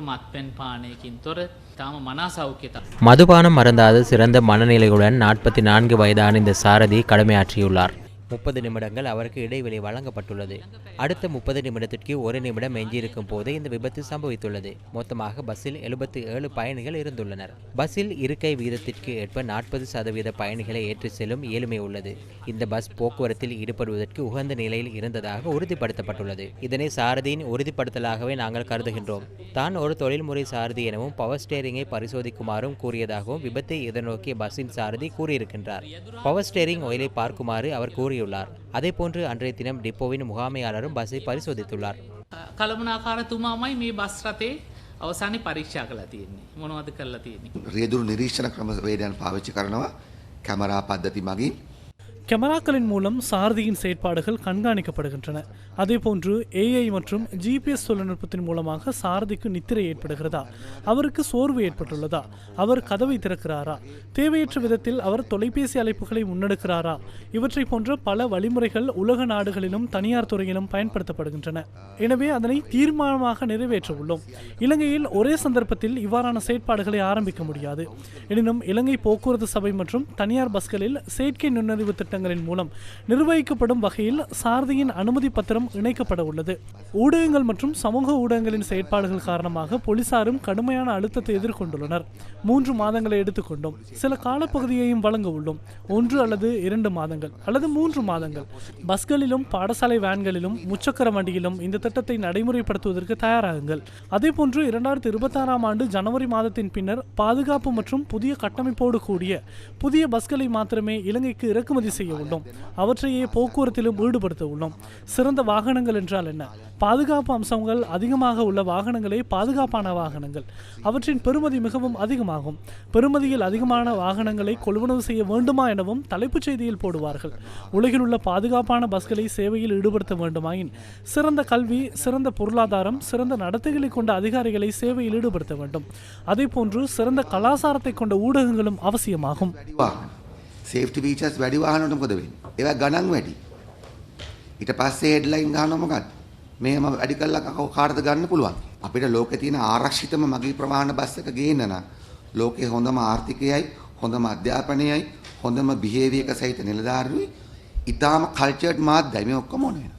மத்பெண் பானைக்கின் தொர மதுபானம் மறந்தாத சிறந்த மனநிலையுடன் நாற்பத்தி நான்கு வயதான இந்த சாரதி கடமையாற்றியுள்ளார் முப்பது நிமிடங்கள் அவருக்கு இடைவெளி வழங்கப்பட்டுள்ளது. அடுத்த முப்பது நிமிடத்திற்கு ஒரு நிமிடம் எஞ்சியிருக்கும் போதே இந்த விபத்து சம்பவித்துள்ளது. மொத்தமாக பஸ்ஸில் எழுபத்தி ஏழு பயணிகள் இருந்துள்ளனர். பஸ்ஸில் இருக்கை வீதத்திற்கு ஏற்ப நாற்பது சதவீத பயணிகளை ஏற்றி செல்லும் இயலுமை உள்ளது. இந்த பஸ் போக்குவரத்தில் ஈடுபடுவதற்கு உகந்த நிலையில் இருந்ததாக உறுதிப்படுத்தப்பட்டுள்ளது. இதனை சாரதியின் உறுதிப்படுத்தலாகவே நாங்கள் கருதுகின்றோம். தான் ஒரு தொழில்முறை சாரதி எனவும் பவர் ஸ்டேரிங்கை பரிசோதிக்குமாறும் கூறியதாகவும் விபத்தை எதிர்நோக்கிய பஸ்ஸின் சாரதி கூறியிருக்கின்றார். பவர் ஸ்டேரிங் ஒயிலை பார்க்குமாறு அவர் கூறியுள்ளார் அதேபோன்று அன்றைய தினம் டிப்போவின் முகாமையாளரும் பஸ்ஸை பரிசோதித்துள்ளார் කළමනාකාරතුමාමයි මේ බස් රතේ අවසානය පරීක්ෂා කලා තියෙන්නේ මොනවද කරලා තියෙන්නේ. රියදුරු නිරීක්ෂණ ක්‍රම වේදයන් පාවිච්චි කරනවා කැමරා පද්ධති මගින් கேமராக்களின் மூலம் சாரதியின் செயற்பாடுகள் கண்காணிக்கப்படுகின்றன. அதேபோன்று ஏஐ மற்றும் ஜிபிஎஸ் தொழில்நுட்பத்தின் மூலமாக சாரதிக்கு நித்திரை ஏற்படுகிறதா? அவருக்கு சோர்வு ஏற்பட்டுள்ளதா? அவர் கதவை திறக்கிறாரா? தேவையற்ற விதத்தில் அவர் தொலைபேசி அழைப்புகளை முன்னெடுக்கிறாரா? இவற்றை போன்ற பல வழிமுறைகள் உலக நாடுகளிலும் தனியார் துறையிலும் பயன்படுத்தப்படுகின்றன. எனவே அதனை தீர்மானமாக நிறைவேற்ற உள்ளோம். இலங்கையில் ஒரே சந்தர்ப்பத்தில் இவ்வாறான செயற்பாடுகளை ஆரம்பிக்க முடியாது. எனினும் இலங்கை போக்குவரத்து சபை மற்றும் தனியார் பஸ்களில் செயற்கை நுண்ணறிவு திட்டங்களின் மூலம் நிர்வகிக்கப்படும் வகையில் சாரதியின் அனுமதி பத்திரம் இணைக்கப்பட உள்ளது. ஊடகங்கள் மற்றும் சமூக ஊடகங்களின் செயற்பாடுகள் காரணமாக போலீசாரும் கடுமையான அழுத்தத்தை எதிர்கொண்டுள்ளனர். மூன்று மாதங்களை எடுத்துக்கொண்டோம் சில காலப்பகுதியையும் வழங்க உள்ளோம். ஒன்று அல்லது இரண்டு மாதங்கள் அல்லது மூன்று மாதங்கள். பஸ்களிலும் பாடசாலை வேன்களிலும் முச்சக்கர வண்டியிலும் இந்த திட்டத்தை நடைமுறைப்படுத்துவதற்கு தயாராகுங்கள். அதே போன்று இரண்டாயிரத்தி இருபத்தாறாம் ஆண்டு ஜனவரி மாதத்தின் பின்னர் பாதுகாப்பு மற்றும் புதிய கட்டமைப்போடு கூடிய புதிய பஸ்களை மாத்திரமே இலங்கைக்கு இறக்குமதி செய்ய செய்ய உள்ளோம். அவற்றையே போக்குவரத்திலும் ஈடுபடுத்த உள்ளோம். சிறந்த வாகனங்கள் என்றால் என்ன? பாதுகாப்பு அம்சங்கள் அதிகமாக உள்ள வாகனங்களே பாதுகாப்பான வாகனங்கள். அவற்றின் பெறுமதி மிகவும் அதிகமாகும். பெறுமதியில் அதிகமான வாகனங்களை கொள்வனவு செய்ய வேண்டுமா எனவும் தலைப்புச் செய்தியில் போடுவார்கள். உலகில் உள்ள பாதுகாப்பான பஸ்களை சேவையில் ஈடுபடுத்த வேண்டுமாயின் சிறந்த கல்வி சிறந்த பொருளாதாரம் சிறந்த நடத்தைகளை கொண்ட அதிகாரிகளை சேவையில் ஈடுபடுத்த வேண்டும். அதே போன்று சிறந்த கலாச்சாரத்தை கொண்ட ஊடகங்களும் அவசியமாகும். සේෆ්ටි වීචස් වැඩි වාහනට මොකද වෙන්නේ? ඒවා ගණන් වැඩි. ඊට පස්සේ හෙඩ්ලයින් ගහනවා මොකක්ද? මේම වැඩි කළා කකෝ කාටද ගන්න පුළුවන්. අපිට ලෝකේ තියෙන ආරක්ෂිතම මගී ප්‍රවාහන බස් එක ගේන්න නම් ලෝකේ හොඳම ආර්ථිකයයි, හොඳම අධ්‍යාපනයයි, හොඳම බිහේවියර් එක සහිත නිලධාරීනුයි, ඊටාම කල්චර්ඩ් මාධ්‍යයි මේ ඔක්කොම ඕනේ.